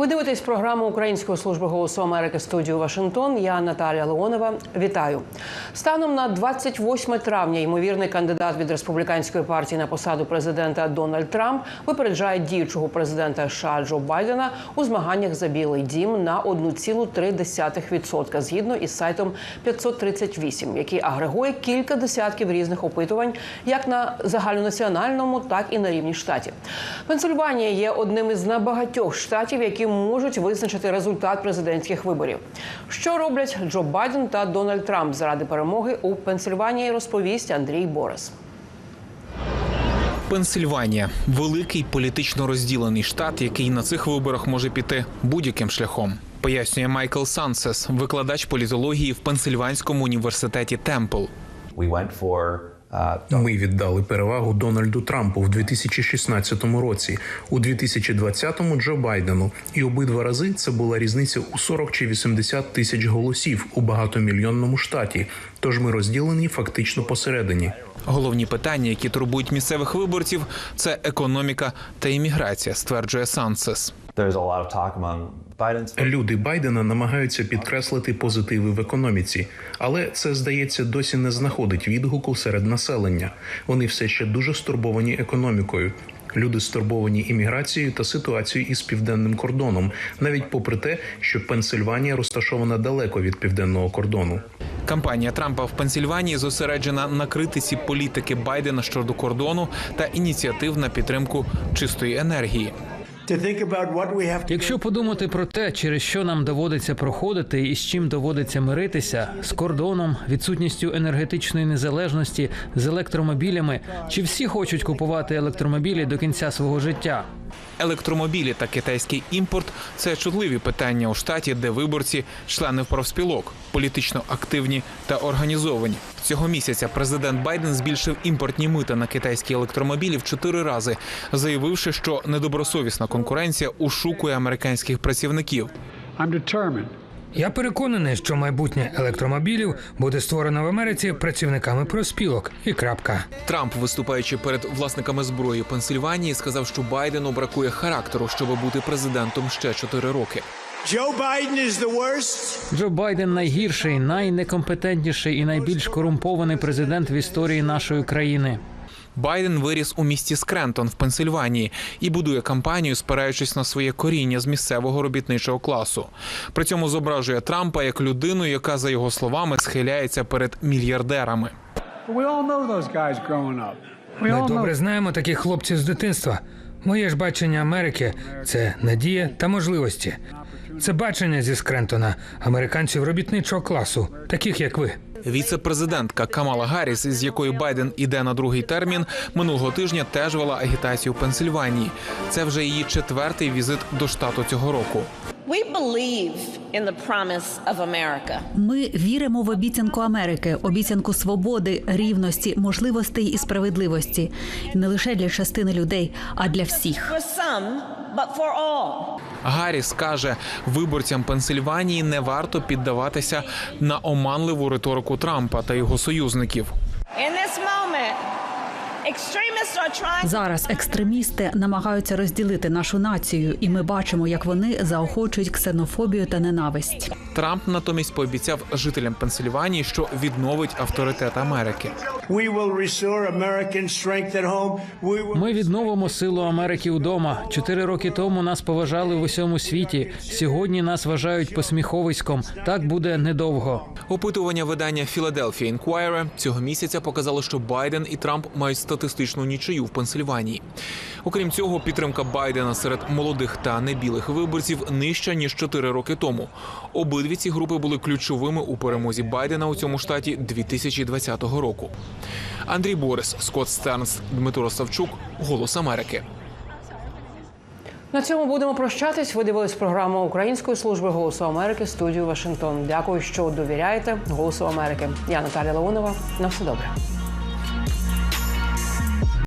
Ви дивитесь програму Української служби голосу Америки студію Вашингтон. Я Наталія Леонова. Вітаю. Станом на 28 травня ймовірний кандидат від республіканської партії на посаду президента Дональд Трамп випереджає діючого президента США Джо Байдена у змаганнях за Білий Дім на 1,3% згідно із сайтом 538, який агрегує кілька десятків різних опитувань, як на загальнонаціональному, так і на рівні штатів. Пенсильванія є одним із небагатьох штатів, які можуть визначити результат президентських виборів. Що роблять Джо Байден та Дональд Трамп заради перемоги у Пенсильванії, розповість Андрій Борис. Пенсильванія великий політично розділений штат, який на цих виборах може піти будь-яким шляхом. Пояснює Майкл Сансес, викладач політології в Пенсильванському університеті Темпл. Ми віддали перевагу Дональду Трампу в 2016 році, у 2020-му Джо Байдену. І обидва рази це була різниця у 40 чи 80 тисяч голосів у багатомільйонному штаті. Тож ми розділені фактично посередині. Головні питання, які турбують місцевих виборців, це економіка та імміграція, стверджує Сансес. Люди Байдена намагаються підкреслити позитиви в економіці, але це здається досі не знаходить відгуку серед населення. Вони все ще дуже стурбовані економікою. Люди стурбовані імміграцією та ситуацією із південним кордоном, навіть попри те, що Пенсильванія розташована далеко від південного кордону. Кампанія Трампа в Пенсільванії зосереджена на критиці політики Байдена щодо кордону та ініціатив на підтримку чистої енергії. To think about what we have to Якщо подумати про те, через що нам доводиться проходити і з чим доводиться миритися з кордоном, відсутністю енергетичної незалежності, з електромобілями, чи всі хочуть купувати електромобілі до кінця свого життя? Електромобілі та китайський імпорт це чутливі питання у штаті, де виборці члени профспілок, політично активні та організовані. Цього місяця президент Байден збільшив імпортні мита на китайські електромобілі в чотири рази, заявивши, що недобросовісна конкуренція ушукує американських працівників. Я переконаний, що майбутнє електромобілів буде створено в Америці працівниками проспілок. І крапка. Трамп, виступаючи перед власниками зброї Пенсильванії, сказав, що Байдену бракує характеру, щоб бути президентом ще чотири роки. Joe Biden is. Джо Байден найгірший, найнекомпетентніший і найбільш корумпований президент в історії нашої країни. Байден виріс у місті Скрентон в Пенсильванії і будує кампанію, спираючись на своє коріння з місцевого робітничого класу. При цьому зображує Трампа як людину, яка, за його словами, схиляється перед мільярдерами. Ми добре знаємо таких хлопців з дитинства. Моє ж бачення Америки це надія та можливості. Це бачення зі Скрентона, американців робітничого класу, таких як ви. Віце-президентка Камала Гарріс, з якою Байден іде на другий термін, минулого тижня теж вела агітацію в Пенсильванії. Це вже її четвертий візит до штату цього року. We believe in the promise. Ми віримо в обіцянку Америки, обіцянку свободи, рівності, можливостей і справедливості. І не лише для частини людей, а для всіх. For some, but for all. Гарріс каже, виборцям Пенсильванії не варто піддаватися на оманливу риторику Трампа та його союзників. In this moment, Зараз екстремісти намагаються розділити нашу націю, і ми бачимо, як вони заохочують ксенофобію та ненависть. Трамп натомість пообіцяв жителям Пенсильванії, що відновить авторитет Америки. We will restore American strength at home. We will Ми відновимо силу Америки вдома. Чотири роки тому нас поважали в усьому світі. Сьогодні нас вважають посміховиськом. Так буде недовго. Опитування видання Philadelphia Inquirer цього місяця показало, що Байден і Трамп мають статистичну нічию в Пенсильванії. Окрім цього, підтримка Байдена серед молодих та небілих виборців нижча ніж 4 роки тому. Обидві ці групи були ключовими у перемозі Байдена у цьому штаті 2020 року. Андрій Борис, Скотт Стернс, Дмитро Савчук, Голос Америки. На цьому будемо прощатись. Ви дивились програму Української служби голосу Америки студію Вашингтон. Дякую, що довіряєте Голосу Америки. Я Наталя Леонова. На все добре.